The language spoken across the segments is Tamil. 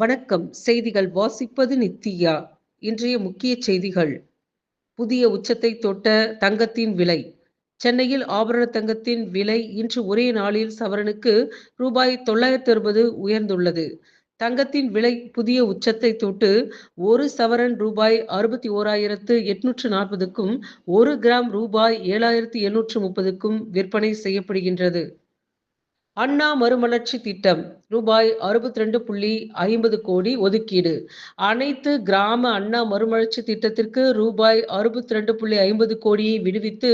வணக்கம். செய்திகள் வாசிப்பது நித்தியா இன்றைய முக்கிய செய்திகள். புதிய உச்சத்தை தொட்ட தங்கத்தின் விலை. சென்னையில் ஆபரண தங்கத்தின் விலை இன்று ஒரே நாளில் சவரனுக்கு ரூபாய் தொள்ளாயிரத்தி அறுபது உயர்ந்துள்ளது. தங்கத்தின் விலை புதிய உச்சத்தை தொட்டு ஒரு சவரன் ரூபாய் அறுபத்தி ஓராயிரத்து எட்நூற்று நாற்பதுக்கும் ஒரு கிராம் ரூபாய் ஏழாயிரத்து எண்ணூற்று முப்பதுக்கும் விற்பனை செய்யப்படுகின்றது. அண்ணா மறுமலர்ச்சி திட்டம் ரூபாய் அறுபத்தி ரெண்டு புள்ளி ஐம்பது கோடி ஒதுக்கீடு. அனைத்து கிராம அண்ணா மறுமலர்ச்சி திட்டத்திற்கு ரூபாய் அறுபத்தி ரெண்டு புள்ளி ஐம்பது கோடியை விடுவித்து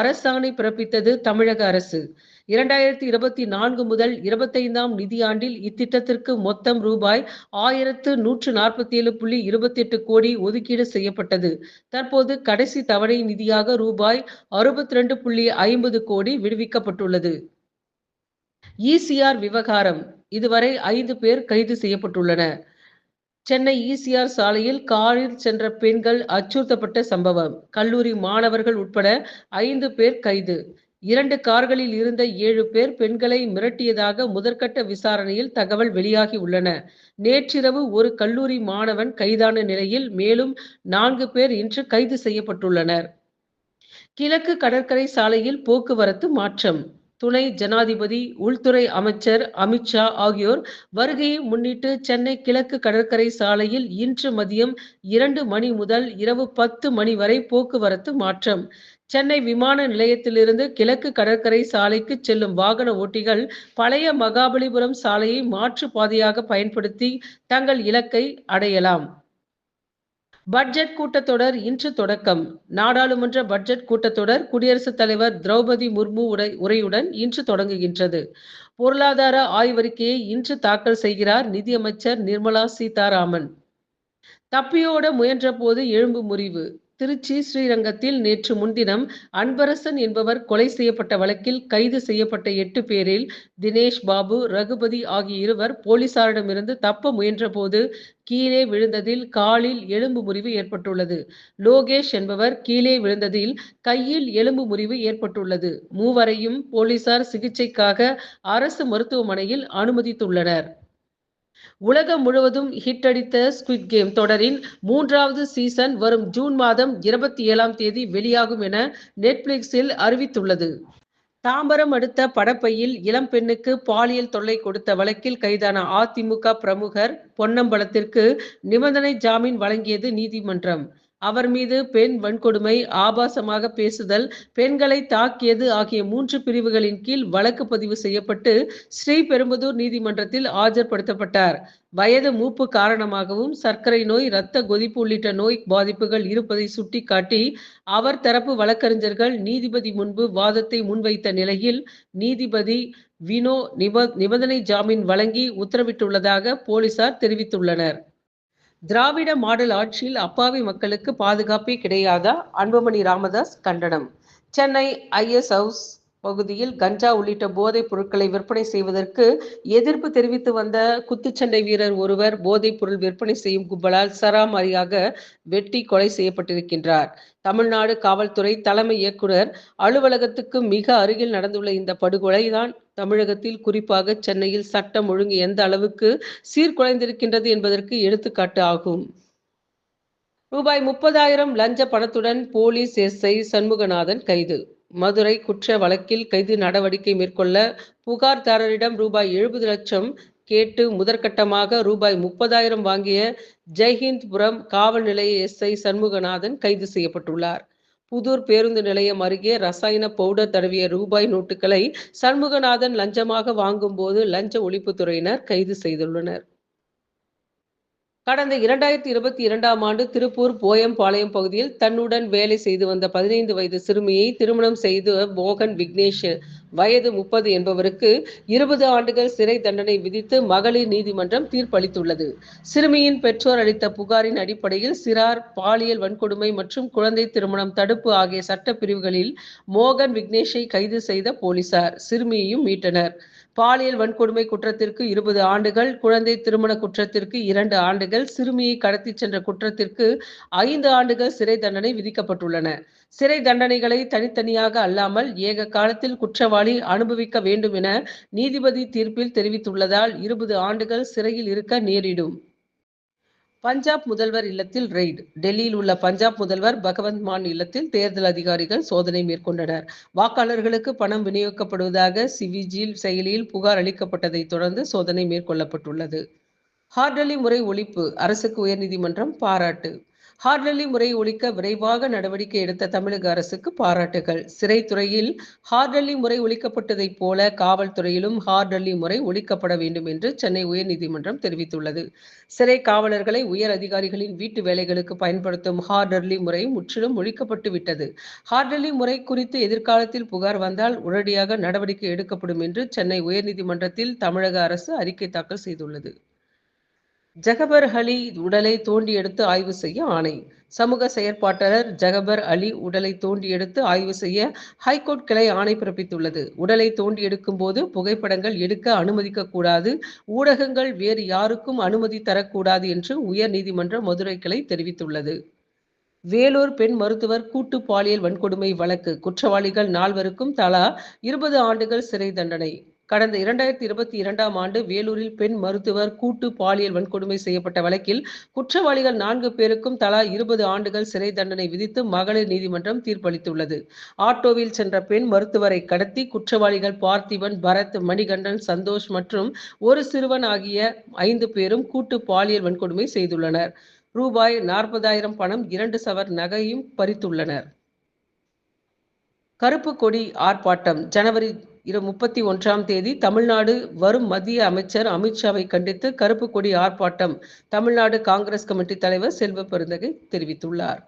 அரசாணை பிறப்பித்தது தமிழக அரசு. இரண்டாயிரத்தி இருபத்தி நான்கு முதல் இருபத்தைந்தாம் நிதியாண்டில் இத்திட்டத்திற்கு மொத்தம் ரூபாய் ஆயிரத்து நூற்று நாற்பத்தி ஏழு புள்ளி இருபத்தி எட்டு கோடி ஒதுக்கீடு செய்யப்பட்டது. தற்போது கடைசி தவணை நிதியாக ரூபாய் அறுபத்தி ரெண்டு புள்ளி ஐம்பது கோடி விடுவிக்கப்பட்டுள்ளது. இசிஆர் விவகாரம். இதுவரை ஐந்து பேர் கைது செய்யப்பட்டுள்ளனர் சென்னை இசிஆர் சாலையில் காரில் சென்ற பெண்கள் அச்சுறுத்தப்பட்ட சம்பவம். கல்லூரி மாணவர்கள் உட்பட ஐந்து பேர் கைது. இரண்டு கார்களில் இருந்த ஏழு பேர் பெண்களை மிரட்டியதாக முதற்கட்ட விசாரணையில் தகவல் வெளியாகி உள்ளன. நேற்றிரவு ஒரு கல்லூரி மாணவன் கைதான நிலையில் மேலும் நான்கு பேர் இன்று கைது செய்யப்பட்டுள்ளனர். கிழக்கு கடற்கரை சாலையில் போக்குவரத்து மாற்றம். துணை ஜனாதிபதி உள்துறை அமைச்சர் அமித்ஷா ஆகியோர் வருகையை முன்னிட்டு சென்னை கிழக்கு கடற்கரை சாலையில் இன்று மதியம் இரண்டு மணி முதல் இரவு பத்து மணி வரை போக்குவரத்து மாற்றம். சென்னை விமான நிலையத்திலிருந்து கிழக்கு கடற்கரை சாலைக்கு செல்லும் வாகன ஓட்டிகள் பழைய மகாபலிபுரம் சாலையை மாற்று பாதையாக பயன்படுத்தி தங்கள் இலக்கை அடையலாம். பட்ஜெட் கூட்டத்தொடர் இன்று தொடக்கம். நாடாளுமன்ற பட்ஜெட் கூட்டத்தொடர் குடியரசுத் தலைவர் திரௌபதி முர்மு உரை உரையுடன் இன்று தொடங்குகின்றது. பொருளாதார ஆய்வறிக்கையை இன்று தாக்கல் செய்கிறார் நிதியமைச்சர் நிர்மலா சீதாராமன். தப்பியோட முயன்ற போது எழும்பு முறிவு. திருச்சி ஸ்ரீரங்கத்தில் நேற்று முன்தினம் அன்பரசன் என்பவர் கொலை செய்யப்பட்ட வழக்கில் கைது செய்யப்பட்ட எட்டு பேரில் தினேஷ் பாபு ரகுபதி ஆகிய இருவர் போலீசாரிடமிருந்து தப்ப முயன்றபோது கீழே விழுந்ததில் காலில் எலும்பு முறிவு ஏற்பட்டுள்ளது. லோகேஷ் என்பவர் கீழே விழுந்ததில் கையில் எலும்பு முறிவு ஏற்பட்டுள்ளது. மூவரையும் போலீசார் சிகிச்சைக்காக அரசு மருத்துவமனையில் அனுமதித்துள்ளனர். உலகம் முழுவதும் ஹிட் அடித்த ஸ்குவிட் கேம் தொடரின் மூன்றாவது சீசன் வரும் ஜூன் மாதம் இருபத்தி ஏழாம் தேதி வெளியாகும் என நெட்ஃபிளிக்ஸில் அறிவித்துள்ளது. தாம்பரம் அடுத்த படப்பையில் இளம் பெண்ணுக்கு பாலியல் தொல்லை கொடுத்த வழக்கில் கைதான அதிமுக பிரமுகர் பொன்னம்பலத்திற்கு நிபந்தனை ஜாமீன் வழங்கியது நீதிமன்றம். அவர் மீது பெண் வன்கொடுமை ஆபாசமாக பேசுதல் பெண்களை தாக்கியது ஆகிய மூன்று பிரிவுகளின் கீழ் வழக்கு பதிவு செய்யப்பட்டு ஸ்ரீபெரும்புதூர் நீதிமன்றத்தில் ஆஜர்படுத்தப்பட்டார். வயது மூப்பு காரணமாகவும் சர்க்கரை நோய் இரத்த கொதிப்பு உள்ளிட்ட நோய் பாதிப்புகள் இருப்பதை சுட்டிக்காட்டி அவர் தரப்பு வழக்கறிஞர்கள் நீதிபதி முன்பு வாதத்தை முன்வைத்த நிலையில் நீதிபதி வினோ நிப நிபந்தனை ஜாமீன் வழங்கி உத்தரவிட்டுள்ளதாக போலீசார் தெரிவித்துள்ளனர். திராவிட மாடல் ஆட்சியில் அப்பாவி மக்களுக்கு பாதுகாப்பே கிடையாதா? அன்புமணி ராமதாஸ் கண்டனம். சென்னை ஐஎஸ் ஹவுஸ் பகுதியில் கஞ்சா உள்ளிட்ட போதைப் பொருட்களை விற்பனை செய்வதற்கு எதிர்ப்பு தெரிவித்து வந்த குத்துச்சண்டை வீரர் ஒருவர் போதைப் பொருள் விற்பனை செய்யும் கும்பலால் சராமரியாக வெட்டி கொலை செய்யப்பட்டிருக்கின்றார். தமிழ்நாடு காவல்துறை தலைமை இயக்குனர் அலுவலகத்துக்கு மிக அருகில் நடந்துள்ள இந்த படுகொலைதான் தமிழகத்தில் குறிப்பாக சென்னையில் சட்டம் ஒழுங்கு எந்த அளவுக்கு சீர்குலைந்திருக்கின்றது என்பதற்கு எடுத்துக்காட்டு ஆகும். ரூபாய் முப்பதாயிரம் லஞ்ச பணத்துடன் போலீஸ் எஸ்ஐ சண்முகநாதன் கைது. மதுரை குற்ற வழக்கில் கைது நடவடிக்கை மேற்கொள்ள புகார்தாரரிடம் ரூபாய் எழுபது லட்சம் கேட்டு முதற்கட்டமாக ரூபாய் முப்பதாயிரம் வாங்கிய ஜெய்ஹிந்த்புரம் காவல் நிலைய எஸ்ஐ சண்முகநாதன் கைது செய்யப்பட்டுள்ளார். புதூர் பேருந்து நிலையம் அருகே ரசாயன பவுடர் தடவிய ரூபாய் நோட்டுகளை சண்முகநாதன் லஞ்சமாக வாங்கும் போது லஞ்ச ஒழிப்புத்துறையினர் கைது செய்துள்ளனர். கடந்த இரண்டாயிரத்தி இருபத்தி இரண்டாம் ஆண்டு திருப்பூர் போயம்பாளையம் பகுதியில் தன்னுடன் வேலை செய்து வந்த பதினைந்து வயது சிறுமியை திருமணம் செய்து மோகன் விக்னேஷ் வயது முப்பது என்பவருக்கு இருபது ஆண்டுகள் சிறை தண்டனை விதித்து மகளிர் நீதிமன்றம் தீர்ப்பளித்துள்ளது. சிறுமியின் பெற்றோர் அளித்த புகாரின் அடிப்படையில் சிறார் பாலியல் வன்கொடுமை மற்றும் குழந்தை திருமணம் தடுப்பு ஆகிய சட்ட பிரிவுகளில் மோகன் விக்னேஷை கைது செய்த போலீசார் சிறுமியையும் மீட்டனர். பாலியல் வன்கொடுமை குற்றத்திற்கு இருபது ஆண்டுகள் குழந்தை திருமண குற்றத்திற்கு இரண்டு ஆண்டுகள் சிறுமியை கடத்தி சென்ற குற்றத்திற்கு ஐந்து ஆண்டுகள் சிறை தண்டனை விதிக்கப்பட்டுள்ளன. சிறை தண்டனைகளை தனித்தனியாக அல்லாமல் ஏக காலத்தில் குற்றவாளி அனுபவிக்க வேண்டும் என நீதிபதி தீர்ப்பில் தெரிவித்துள்ளதால் இருபது ஆண்டுகள் சிறையில் இருக்க நேரிடும். பஞ்சாப் முதல்வர் இல்லத்தில் ரெய்டு. டெல்லியில் உள்ள பஞ்சாப் முதல்வர் பகவந்த் மான் இல்லத்தில் தேர்தல் அதிகாரிகள் சோதனை மேற்கொண்டனர். வாக்காளர்களுக்கு பணம் விநியோகிக்கப்படுவதாக சிவிஜில் செயலியில் புகார் அளிக்கப்பட்டதை தொடர்ந்து சோதனை மேற்கொள்ளப்பட்டுள்ளது. ஹார்டலி முறை ஒழிப்பு அரசுக்கு உயர்நீதிமன்றம் பாராட்டு. ஹார்டலி முறை ஒழிக்க விரைவாக நடவடிக்கை எடுத்த தமிழக அரசுக்கு பாராட்டுகள். சிறைத்துறையில் ஹார்டலி முறை ஒழிக்கப்பட்டதைப் போல காவல்துறையிலும் ஹார்டலி முறை ஒழிக்கப்பட வேண்டும் என்று சென்னை உயர்நீதிமன்றம் தெரிவித்துள்ளது. சிறை காவலர்களை உயர் அதிகாரிகளின் வீட்டு வேலைகளுக்கு பயன்படுத்தும் ஹார்டர்லி முறை முற்றிலும் ஒழிக்கப்பட்டு விட்டது. ஹார்டர்லி முறை குறித்து எதிர்காலத்தில் புகார் வந்தால் உடனடியாக நடவடிக்கை எடுக்கப்படும் என்று சென்னை உயர்நீதிமன்றத்தில் தமிழக அரசு அறிக்கை தாக்கல் செய்துள்ளது. ஜகபர் அலி உடலை தோண்டி எடுத்து ஆய்வு செய்ய ஆணை. சமூக செயற்பாட்டாளர் ஜகபர் அலி உடலை தோண்டி எடுத்து ஆய்வு செய்ய ஹைகோர்ட் கிளை ஆணை பிறப்பித்துள்ளது. உடலை தோண்டி எடுக்கும் போது புகைப்படங்கள் எடுக்க அனுமதிக்க கூடாது. ஊடகங்கள் வேறு யாருக்கும் அனுமதி தரக்கூடாது என்று உயர் நீதிமன்ற மதுரை கிளை தெரிவித்துள்ளது. வேலூர் பெண் மருத்துவர் கூட்டு பாலியல் வன்கொடுமை வழக்கு. குற்றவாளிகள் நால்வருக்கும் தலா இருபது ஆண்டுகள் சிறை தண்டனை. கடந்த இரண்டாயிரத்தி இருபத்தி இரண்டாம் ஆண்டு வேலூரில் பெண் மருத்துவர் கூட்டு பாலியல் வன்கொடுமை செய்யப்பட்ட வழக்கில் குற்றவாளிகள் நான்கு பேருக்கும் தலா இருபது ஆண்டுகள் சிறை தண்டனை விதித்து மகளிர் நீதிமன்றம் தீர்ப்பளித்துள்ளது. ஆட்டோவில் சென்ற பெண் மருத்துவரை கடத்தி குற்றவாளிகள் பார்த்திபன் பரத் மணிகண்டன் சந்தோஷ் மற்றும் ஒரு சிறுவன் ஆகிய ஐந்து பேரும் கூட்டு பாலியல் வன்கொடுமை செய்துள்ளனர். ரூபாய் நாற்பதாயிரம் பணம் இரண்டு சவர் நகையும் பறித்துள்ளனர். கருப்பு கொடி ஆர்ப்பாட்டம் ஜனவரி இரு முப்பத்தி ஒன்றாம் தேதி தமிழ்நாடு வரும் மத்திய அமைச்சர் அமித்ஷாவை கண்டித்து கருப்பு கொடி ஆர்ப்பாட்டம். தமிழ்நாடு காங்கிரஸ் கமிட்டி தலைவர் செல்வ பெருந்தகை தெரிவித்துள்ளார்.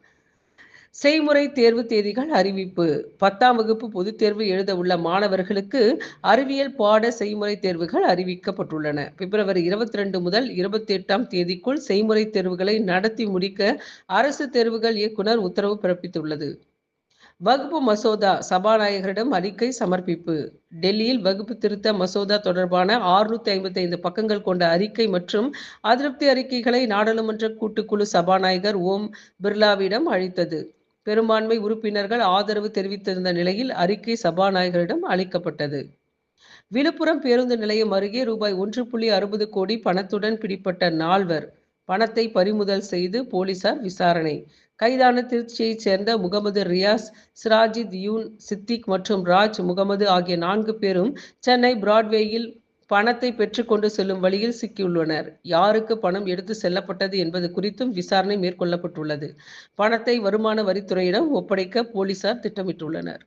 செய்முறை தேர்வு தேதிகள் அறிவிப்பு. பத்தாம் வகுப்பு பொதுத் தேர்வு எழுத உள்ள மாணவர்களுக்கு அறிவியல் பாட செய்முறை தேர்வுகள் அறிவிக்கப்பட்டுள்ளன. பிப்ரவரி இருபத்தி ரெண்டு முதல் இருபத்தி எட்டாம் தேதிக்குள் செய்முறை தேர்வுகளை நடத்தி முடிக்க அரசு தேர்வுகள் இயக்குனர் உத்தரவு பிறப்பித்துள்ளது. வகுப்பு மசோதா சபாநாயகரிடம் அறிக்கை சமர்ப்பிப்பு. டெல்லியில் வகுப்பு திருத்த மசோதா தொடர்பான ஆறுநூத்தி ஐம்பத்தி ஐந்து பக்கங்கள் கொண்ட அறிக்கை மற்றும் அதிருப்தி அறிக்கைகளை நாடாளுமன்ற கூட்டுக்குழு சபாநாயகர் ஓம் பிர்லாவிடம் அளித்தது. பெரும்பான்மை உறுப்பினர்கள் ஆதரவு தெரிவித்திருந்த நிலையில் அறிக்கை சபாநாயகரிடம் அளிக்கப்பட்டது. விழுப்புரம் பேருந்து நிலையம் அருகே ரூபாய் ஒன்று புள்ளி அறுபது கோடி பணத்துடன் பிடிப்பட்ட நால்வர். பணத்தை பறிமுதல் செய்து போலீசார் விசாரணை. கைதான திருச்சியைச் சேர்ந்த முகமது ரியாஸ் சிராஜித் யூன் சித்திக் மற்றும் ராஜ் முகமது ஆகிய நான்கு பேரும் சென்னை பிராட்வேயில் பணத்தை பெற்றுக்கொண்டு செல்லும் வழியில் சிக்கியுள்ளனர். யாருக்கு பணம் எடுத்து செல்லப்பட்டது என்பது குறித்தும் விசாரணை மேற்கொள்ளப்பட்டுள்ளது. பணத்தை வருமான வரித்துறையிடம் ஒப்படைக்க போலீசார் திட்டமிட்டுள்ளனர்.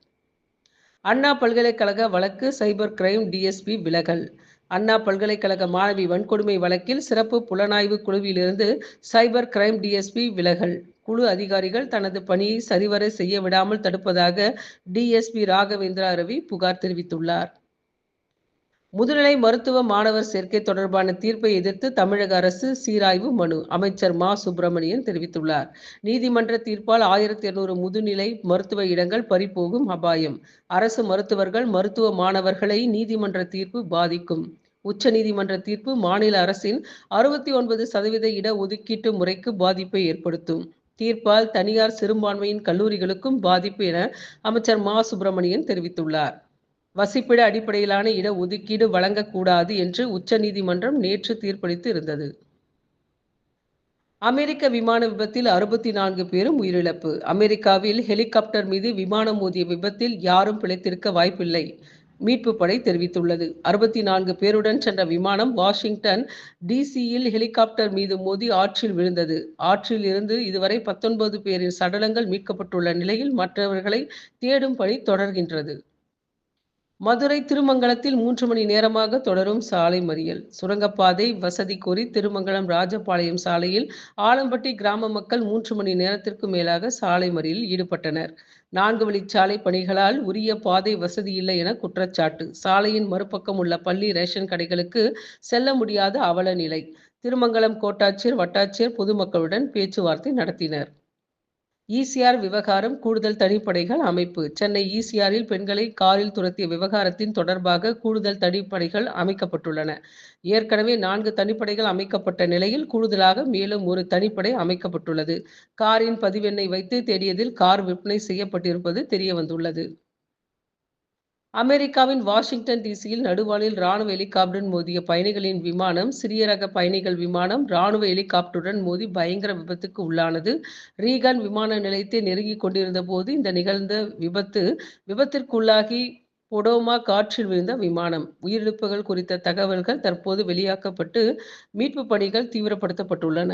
அண்ணா பல்கலைக்கழக வழக்கு சைபர் கிரைம் டிஎஸ்பி விலகல். அண்ணா பல்கலைக்கழக மாணவி வன்கொடுமை வழக்கில் சிறப்பு புலனாய்வு குழுவிலிருந்து சைபர் கிரைம் டிஎஸ்பி விலகல். குழு அதிகாரிகள் தனது பணியை சரிவர செய்ய விடாமல் தடுப்பதாக டிஎஸ்பி ராகவேந்திரா ரவி புகார் தெரிவித்துள்ளார். முதுநிலை மருத்துவ மாணவர் சேர்க்கை தொடர்பான தீர்ப்பை எதிர்த்து தமிழக அரசு சீராய்வு மனு அமைச்சர் மா. சுப்பிரமணியன் தெரிவித்துள்ளார். நீதிமன்ற தீர்ப்பால் ஆயிரத்தி இருநூறு முதுநிலை மருத்துவ இடங்கள் பறிபோகும் அபாயம். அரசு மருத்துவர்கள் மருத்துவ மாணவர்களை நீதிமன்ற தீர்ப்பு பாதிக்கும். உச்ச நீதிமன்ற தீர்ப்பு மாநில அரசின் அறுபத்தி ஒன்பது சதவீத இட ஒதுக்கீட்டு முறைக்கு பாதிப்பை ஏற்படுத்தும். தீர்ப்பால் தனியார் சிறுபான்மையின் கல்லூரிகளுக்கும் பாதிப்பு என அமைச்சர் மா. சுப்பிரமணியன் தெரிவித்துள்ளார். வசிப்பிட அடிப்படையிலான இட ஒதுக்கீடு வழங்கக்கூடாது என்று உச்ச நீதிமன்றம் நேற்று தீர்ப்பளித்து இருந்தது அமெரிக்க விமான விபத்தில் அறுபத்தி நான்கு பேரும் உயிரிழப்பு. அமெரிக்காவில் ஹெலிகாப்டர் மீது விமானம் மோதிய விபத்தில் யாரும் பிழைத்திருக்க வாய்ப்பில்லை மீட்பு படை தெரிவித்துள்ளது. அறுபத்தி நான்கு பேருடன் சென்ற விமானம் வாஷிங்டன் டிசியில் ஹெலிகாப்டர் மீது மோதி ஆற்றில் விழுந்தது. ஆற்றில் இருந்து இதுவரை பத்தொன்பது பேரின் சடலங்கள் மீட்கப்பட்டுள்ள நிலையில் மற்றவர்களை தேடும் பணி தொடர்கின்றது. மதுரை திருமங்கலத்தில் மூன்று மணி நேரமாக தொடரும் சாலை மறியல். சுரங்கப்பாதை வசதி கோரி திருமங்கலம் ராஜபாளையம் சாலையில் ஆலம்பட்டி கிராம மக்கள் மூன்று மணி நேரத்திற்கு மேலாக சாலை மறியலில் ஈடுபட்டனர். நான்கு வழிச்சாலை பணிகளால் உரிய பாதை வசதி இல்லை என குற்றச்சாட்டு. சாலையின் மறுபக்கம் உள்ள பள்ளி ரேஷன் கடைகளுக்கு செல்ல முடியாத அவல நிலை. திருமங்கலம் கோட்டாட்சியர் வட்டாட்சியர் பொதுமக்களுடன் பேச்சுவார்த்தை நடத்தினர். ஈசிஆர் விவகாரம் கூடுதல் தனிப்படைகள் அமைப்பு. சென்னை ஈசிஆரில் பெண்களை காரில் துரத்திய விவகாரத்தின் தொடர்பாக கூடுதல் தனிப்படைகள் அமைக்கப்பட்டுள்ளன. ஏற்கனவே நான்கு தனிப்படைகள் அமைக்கப்பட்ட நிலையில் கூடுதலாக மேலும் ஒரு தனிப்படை அமைக்கப்பட்டுள்ளது. காரின் பதிவெண்ணை வைத்து தேடியதில் கார் விற்பனை செய்யப்பட்டிருப்பது தெரியவந்துள்ளது. அமெரிக்காவின் வாஷிங்டன் டிசியில் நடுவானில் ராணுவ ஹெலிகாப்டருடன் மோதிய பயணிகளின் விமானம் சிறிய ரக பயணிகள் விமானம் ராணுவ ஹெலிகாப்டருடன் மோதி பயங்கர விபத்துக்கு உள்ளானது. ரீகன் விமான நிலையத்தை நெருங்கிக் கொண்டிருந்த போது இந்த நிகழ்ந்த விபத்து விபத்திற்குள்ளாகி பொடோமா காற்றில் விழுந்த விமானம். உயிரிழப்புகள் குறித்த தகவல்கள் தற்போது வெளியாக்கப்பட்டு மீட்பு பணிகள் தீவிரப்படுத்தப்பட்டுள்ளன.